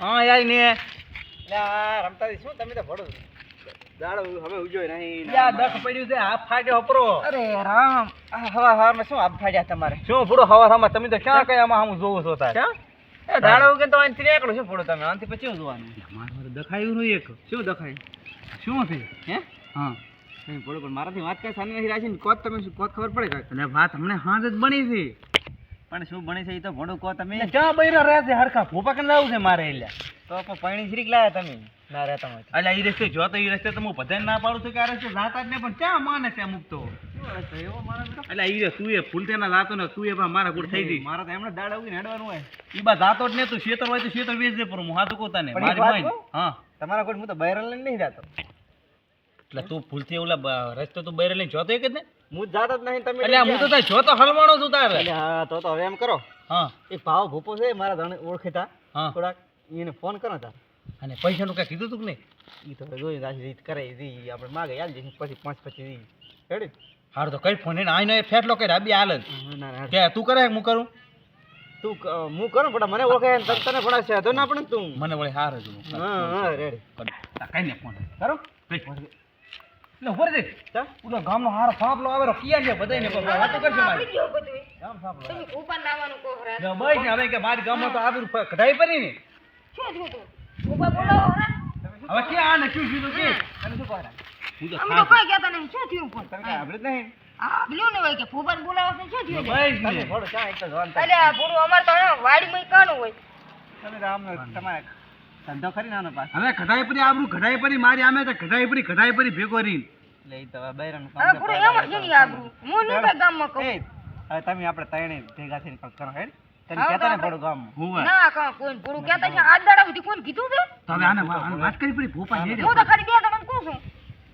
હા યાર ને. લ્યા રમતા શું? તમે તો ભડો દાડો હવે ઉજોય નહીં યા દખ પડ્યું છે હાફ ફાટ્યો હપરો અરે રામ આ હવા હવામાં શું આપ ફાટ્યા તમારે? શું ફૂડો હવા હવા તમે તો ક્યાં કઈ આમાં હું જોવો છો તાર? ક્યાં? દાડો તો અહીંથી નીકળો શું ફોડો તમે? આનાથી પછી જોવાનું? મારે દખાયું નહીં એક. શું દખાય? શું છે? હે? હા. નહીં ફોડો પણ મારાથી વાત કઈ સાની નથી રાખી ને? કોત તમે શું કોત ખબર પડે કાંઈ? અને વાત હમણાં હાથ જ બની છે. પણ શું ભણે છે એ તો ભણો કહો તમે. ક્યાં બૈરા રહ્યા છે? હરખા ફોપા કે લાવું છે મારે એટલે. તો પણ પૈણી શ્રીક લાયા તમે? ના રહેતા હોય. એટલે એ રસ્તે જો તો એ રસ્તે તો હું બધાને ના પાડું છું કે આ રસ્તે જાતા જ નહીં પણ ક્યાં માને છે અમુક તો? એટલે ઈ રે તું એ ફૂલ તેના જાતો ને તું એ પણ મારા ગુડ થઈ ગઈ. મારા તો એમણે દાડા ઉગીને હેડવાનું હોય. એ બા જાતો જ ને તું શેતર હોય તો શેતર વેચ દે પર હું હાથું કહું તને. મારી? હા. તમારા કોઈ હું તો લઈને નહીં જાતો. એટલે તું ભૂલથી ઓલા રસ્તો તું બૈરે લઈને જોતો એક જ ને? હું જાતો જ નહીં તમે એટલે હું તો તાર જોતો હલવાણો છું તારે. એટલે હા તો તો હવે એમ કરો. હા. એક ભાવ ભૂપો છે મારા ધણ ઓળખેતા. હા. થોડાક એને ફોન કરો તાર. અને પૈસાનું કાંઈ કીધું તું કે નહીં? એ તો જોઈએ જોઈ રાશી રીત કરે એ આપણે માગે યાદ જઈશું પછી પાંચ પછી રી હેડી? હારું તો કઈ ફોન એને આઈને ફેટલો કરી બી હાલ જ. કે તું કરે હું કરું? તું હું કરું પણ મને ઓળખે તને પણ છે તો ના પણ તું. મને વળી હાર જ હા હા રેડી. કઈ ને ફોન કરો? કઈ એટલે ઉપર દે ચા ઓલો ગામનો હારો ફાફલો આવેલો કિયા છે બધાયને કોઈ વાતો કરશે મારી ગામ સાંભળો તમે ઉપર લાવવાનું કહો હરા. જો બસ ને હવે કે મારી ગામમાં તો ફ- કઢાઈ પડી ને શું થયું તું? ઉપર બોલો હરા. હવે આ ને શું થયું કે તમે શું કહો રા? હું તો કઈ કહેતા નહીં. શું થયું પણ? તમે જ નહીં આ પેલું ને હોય કે ફૂફાને બોલાવો છો, શું થયું? બસ તમે ને ચા એક તો જવાન થાય. અલ્યા, પૂરું અમારે તો વાડી વાડીમાં કાનું હોય. તમે તો આમ તમારે ધંધો ખરી નાનો પાસ હવે ઘટાઈ પરી આબરૂ ઘટાઈ પડી મારી આમે તો ઘટાઈ પરી ઘટાઈ પરી ભેગો રીન લઈ તો હવે બૈરાનું કામ પૂરું એમ જ છે ને આબરૂ. હું નહીં કઈ ગામમાં કહું. હવે તમે આપણે ત્રણે ભેગા થઈને કામ કરો હેડ. તને હા, ને પડો ગામ હું ના, કા કોઈ પૂરું કહેતા છે. આજ દાડા સુધી કોણ કીધું છે? તમે આને વાત કરી પરી ભોપા ને હું તો ખાલી બે જણાને કહું છું.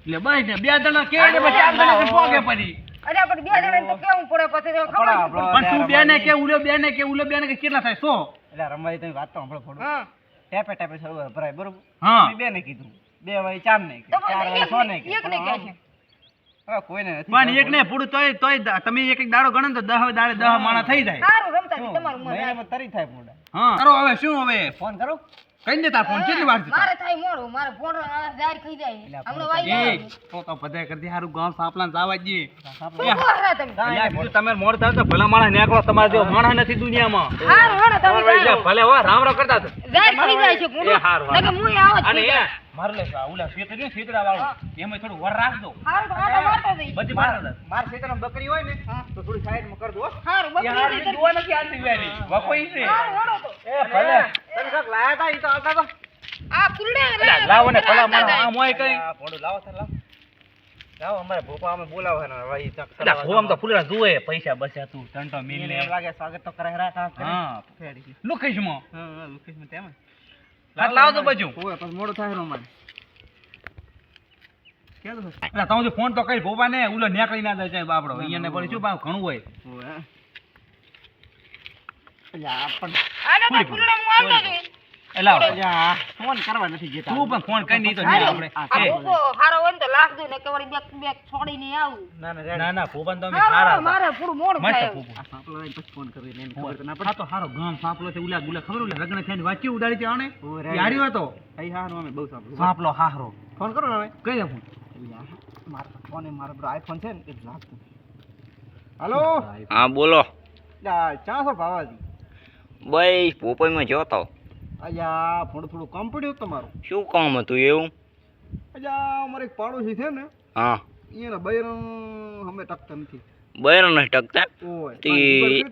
એટલે બસ ને બે જણા કે ને પછી ચાર જણા કે પોગે પડી અરે આપણે બે જણાને તો કેવું પડે પછી ખબર પણ તું બે ને કે ઉલ્યો બે ને કે ઉલ્યો બે ને કે કેટલા થાય સો? એટલે રમવાની તમે વાત તો સાંભળો થોડું હા. ટેપે ટેપે સર્વર ભરાય બરોબર? હા. બે ને કીધું. બે વાય ચાર ને ચાર વાય સો ને કીધું. કોઈ હવે કોઈને નથી પણ એક ને પૂરું તોય તોય તમે એક એક દાડો ગણો ને તો દહ દાડે દહ માણા થઈ જાય. સારું રમતા તમારું મન તરી થાય પૂડા હા. કરો હવે શું હવે? ફોન કરો. કઈ ને તાર ફોન કેટલી વાર મારે થાય મોડું મારે ફોન જાહેર થઈ જાય હમણાં વાઈ તો તો તો બધાય દે હારું ગામ સાપલા જાવા જ તમે તમે મોડ થાય તો ભલા માણસ નીકળો તમારે જો માણસ નથી દુનિયામાં હારું હેડો તમે ભલે હો રામ રામ કરતા. જાહેર થઈ જાય છે પૂરું. હારું, હારું. નકર આવો અને. મારે લે ઓલા શેતર ને શેતરા વાળો એમાં થોડું વર રાખજો હારું તો આટો મારતો દે બધી મારે દે. માર ખેતરમાં બકરી હોય ને હા. તો થોડી સાઈડમાં કર દો હો. હારું, બકરી હારું નથી આવતી વેરી. વકોઈ છે હારું, હેડો તો. એ ભલે તમે કાંઈક લાયા તા ઈ તો આવતા તો. આ લાવો ને ભલા ભોંડું લાવો લાવો. લાવો અમારે ભોપા અમે બોલાવવાના તો ફૂલડા જુએ પૈસા બસ્યા તું ટંટો મિલ એમ લાગે સ્વાગત તો કરે હેરા કાં હા. લોકેશમાં હા હા લોકેશમાં તેમ. હાથ લાવજો બાજુ ઓય, પછી મોડું થાય રોમાન. તો તમે ફોન તો કઈ ભોપા ને ઉલો નેકળી ના જાય બાપડો. અહીંયા ને પડી શું ભાવ ઘણું હોય ઓય. અલ્યા, આ પણ આને તો ફૂલડે હું આવતો જઈશ. એટલે આવો. અલ્યા, આ ફોન કરવા નથી જતા તું પણ ફોન કઈ નહીં તો આપણે. આ એ, ભૂકો હારો હોય તો લાખ દો ને કે વળી બેક બેક છોડીને આવું. ના ના ના ના ભોપા ને તમે હારું, સારા હારું, મારે પૂરું મોડું થાય. ભોપા. સાંપલો લઈને પછી ફોન કરવી એને ખબર ના પડે તો હારો ગામ સાંપલો છે ઉલા ગુલા. ખબર ઉલા લગ્ન થઈને વાંચી ઉડાડી છે આને? યારી હતો અહીં હા અમે બહુ સાંભળ્યું સાંપલો હારો ફોન કરો ને હવે. કઈ દે ફોન? મારો ફોન એ મારો આઈફોન છે ને એ લાગતું. હાલો. હા બોલો. ચારસો ભાવાજી? બસ પોપઈમાં જોતો. અજા થોડું થોડું કામ પડ્યું તમારું? શું કામ હતું એવું? અજા અમારે એક પાડોશી છે ને હા. એના બૈરણ અમે ટકતા નથી. બૈરણ નથી ટકતા? ઓય તે-?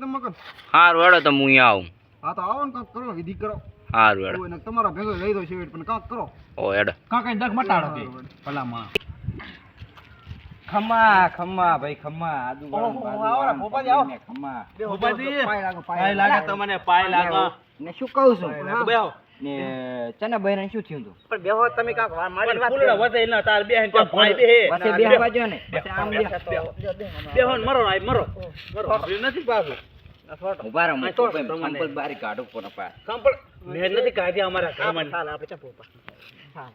હારું હેડો તો હું અહીંયા આવું. હા તો આવો ને કાંક કરો વિધિ કરો. હારું હેડો. તમારા ભેગો લઈ દો છે પણ કાંક કરો. ઓ એડ કાંક કઈ દગ મટાડો કે ભલા માં ખમ્મા ખમ્મા ભાઈ ખમા આદુ ખમ્મા પાય લાગે તમને પાય લાગે ને શું કહું છું બેહો ને ચના શું થયું તું પણ બેહો તમે કાંક મારી વાત ફૂલડા વધે એટલે તાર બેહીને તો ભાઈ બેહે. પાસે બે બાજો ને પાસે આમ બેહો ને મરો આય મરો મરો નથી પાછું ઊભા રહો તો સંપલ બારી કાઢો કોના પા સંપલ મેં નથી કાઢ્યા અમારા કામ આપણે ચા પોપા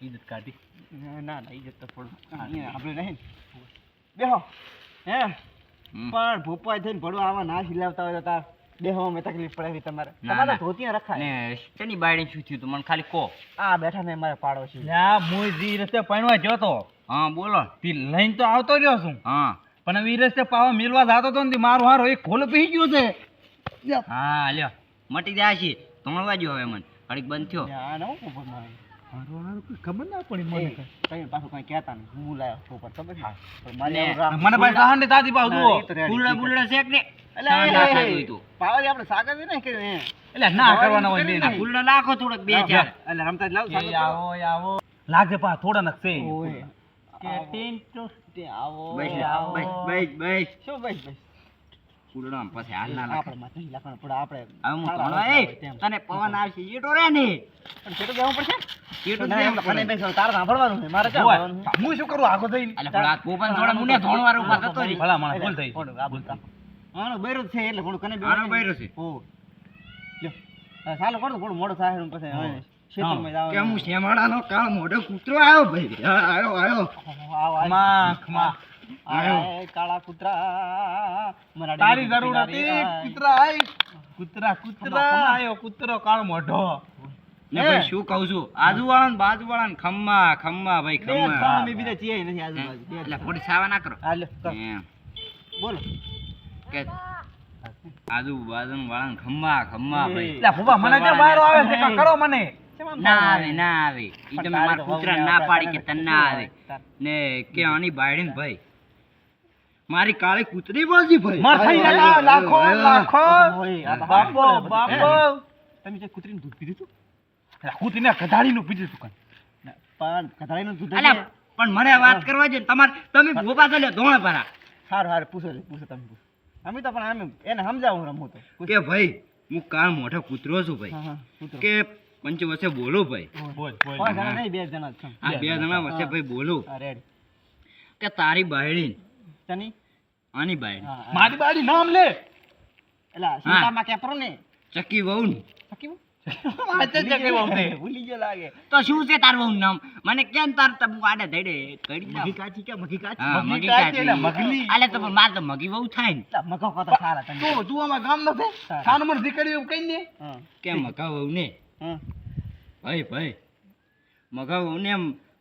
ઈજત કાઢી ના ના ઈજત તો થોડું આપણે નહીં? બેહો. હે? પણ ભોપાઈ થઈને ભડવા આવા ના સિલાવતા હોય તો તાર બેહવામાં તકલીફ પડે તમારે. તમારે ધોતિયા રખાય. ને શેની બાયડી શું થયું મને ખાલી કહો. આ બેઠા ને મારે પાડોશી. લ્યા મુઈ જી રસ્તે પૈણવા ગયો તો. હા બોલો. તી લઈને તો આવતો રહ્યો છું. હા. પણ એ રસ્તે પાવા મિલવા જાતો તો ને મારું હારો એક ખોલ પી ગયો છે. હા લ્યો. મટી જાય છે. ધોણવા ગયો હવે મને. ઘડીક બંધ થયો. ના ના હું ઉપર મારે? હારું હારું કોઈ ખબર ના પડી મને કઈ. પાછું કઈ કહેતા નહીં. હું લાયો છે મને ને ભાઈ સહાંડે તાતી પાવ જુઓ. બુલડા શેક ને. ના. પાવાજી આપણે સાગર છે ને કે એટલે ના કરવાના હોય કરી બે આ નાખો થોડોક બે ચાર. એટલે રમતા જ લાવ આવો આવો. લાગે પા થોડા નકશે છે. કે ટીન ટુ આવો બસ. બસ બસ બસ. શું બસ બસ? ફૂલડા પછી હાલ ના આપણે માથે નહીં લાખવાનું પડે આપણે હવે હું સારા એ તને પવન આવશે ઈટો રે ને પણ છેટું જવું પડશે ઈટો ના, જવું મને બે તારે સાંભળવાનું છે મારે છે? હું શું કરું આગો થઈ એટલે પણ આ પોપન થોડા મુને ધોણવાળો ઉપર જતો રહી. ભલા માણસ ભૂલ થઈ આ બોલતા. આનો બૈરો છે એટલે કોણ કને આનો બૈરો છે? ઓ લ્યો. સાલો ચાલો કરો થોડું મોડો થાય પછી હવે ખેતરમાં જવાનું. કે હું શેમાડાનો કાળ મોઢો કૂતરો આવ્યો ભાઈ આવ્યો આવ્યો આવો, આવો. માખ માખ આય, કાળા કૂતરા તારી જરૂર હતી. કૂતરા આય. કૂતરા કૂતરા. આયો કૂતરો કાળ મોઢો. ને ભાઈ શું કહું છું? આજુવાળા બાજુવાળા ખમ્મા ખમ્મા ભાઈ ખમ્મા. ત્રણ બીજા છીએ નથી આજુબાજુ. એટલે થોડી સાવા ના કરો. બોલો. કે આજુબાજુ વાળા ખમ્મા ખમ્મા ભાઈ. એટલે ફૂફા મને કે બહાર આવે છે? કરો મને. ના? આવે? ના આવે. ઈ તમે મારા કૂતરા ના પાડી કે તને ના આવે. ને કે આની બાયડી ને ભાઈ. મારી કાળી કૂતરી બોલજી ભાઈ. માર થઈ ગયા લાખો લાખો બાપો બાપો. તમે જે કૂતરીનું દૂધ પીધું હતું? કૂતરીને ગધાડીનું પીધું તું કાં. ના, પણ ગધાડીનું દૂધ પણ મને વાત કરવા છે તમારે તમે ભોપા તો લ્યો ધોણા પારા. સારું હારું પૂછો પૂછો તમે પૂછો. અમે તો પણ આમ એને સમજાવું રમું તો. કે ભાઈ હું કાળ મોટો કૂતરો છું ભાઈ. કે પંચ વર્ષે બોલો ભાઈ? બે જણા જ છો. આ બે જણા વચ્ચે ભાઈ બોલું. કે તારી બહેણી તની? આની બાયડી. મારી બાડી નામ લે. એલા, સીતામાં કેપરો ને? ચકી વહુ? ને ચકી વહુ છે. ભૂલી ગયો લાગે. તો શું છે તારું વહુનું નામ? મને કેમ તાર તમ આડે ધડે કરી મગી ને.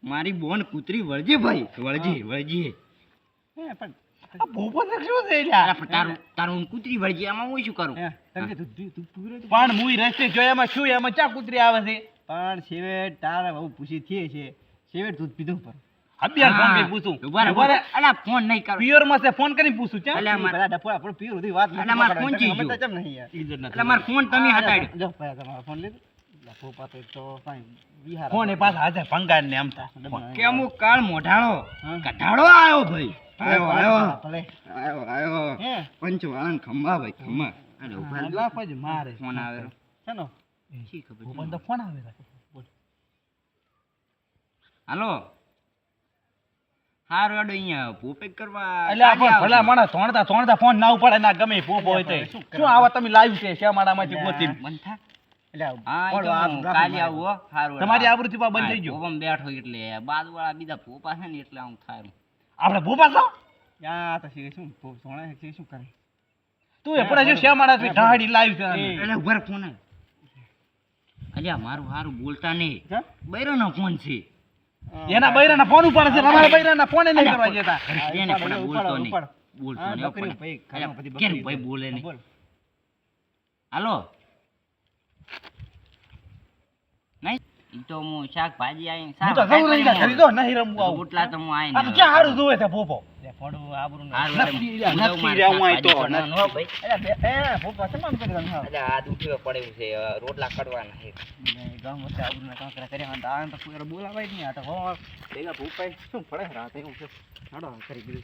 મારી બોન કૂતરી વળજી ભાઈ. વળજી વળજી. પણ પણ તારું તારું કૂતરી વળજી આમાં હું શું કરું? હે, તમે જે દૂધ પી- દૂધ પીવડાવ્યું હતું? પણ મુઈ રસ્તે જોયા શું એમાં ચા કૂતરી આવે છે? પણ છેવટ તારા બહુ પૂછી થયે છે. છેવટ દૂધ પીધું પર અભિયાન ફોન કરી પૂછું. ઊભા રહો, ઊભા રહે. અલા ફોન નહીં કરો. પિયરમાં છે ફોન કરીને પૂછું ચા અલા, માર- બધા ડફોડા આપણું પીવું વાત નથી અલા, માર પકડવાની. ફોન તમે ચીજો. સમજતા કેમ નહીં યાર? એટલે મારો ફોન તમે હટાડ્યો. જો ભાઈ તમારો ફોન લીધો. લા, ફોપા તો એક વિહાર ફોન એ પાછા હાથે ભંગાર ને આમ થા. કે અમુક કાળ મોઢાળો. કઢાળો આવ્યો ભાઈ. આવ્યો આવ્યો આવ્યો આવ્યો ને ખંભા ભાઈ ખંભા અરે ઊભા જ મારે ફોન આવેલો શેનો? શી ખબર ભૂપન છે? તો ફોન આવે છે. હાલો હારું હેડો અહીંયા ભૂપેક કરવા એટલે આ ભલા આવજો. માણસ તોણતા તોણતા ફોન ના ઉપાડે ના ગમે પોપો હોય તે શું શું આવા તમે લાઈવ છે શ્યામાડામાંથી એટલે ગોતીને? બંધ થા. એટલે આ હા, એ ફોડો તો આ હું રાખો કાલે મારે. આવું હો. હારું હેડો. તમારી આવૃત્તિ બંધ થઈ ગયો બેઠો એટલે બાદ વાળા બીજા પોપા છે ને એટલે આમ થારું આપણે ભૂપા છો? યા તો શી શું ભૂ- સોણા શીખે શું કરે? તું એ શ્યામાડાથી ઢાળી લાઈવ છે આને. એ. એટલે ઉભર ફોન. અલ્યા મારું હારું બોલતા નહીં? બૈરોનો ફોન છે. એના બૈરાના ફોન ઉપાડે છે અમારા બૈરાના ફોન નહીં કરવા જતા એને પણ બોલતો નહીં. બોલતો નહીં બકરી ભાઈ, બકરી ભાઈ બોલે નહીં? બોલ. હાલો? નહીં તો હું શાકભાજી આવીને હું તો સૌ રહી ગયા ખરીદો નહીં રમવું આવું. ઉટલા તો હું આવીને આ ક્યાં હારું જોવે છે ભોપો? ફોડું આબરું નથી રહ્યા, હું અહીં તો, ભાઈ. એ, ભોપો તમામ કરી રહ્યા એટલે આ દુખ્યો પડ્યું છે રોટલા કડવાના છે. ને ગામ વચ્ચે આબરૂના કાંકરા કર્યા તો આ તો કોઈ બોલાવાય જ નહીં. આ તો હો ભેગા ભૂપાય શું પડે રાતે એવું છે? હાડો કરી દીધું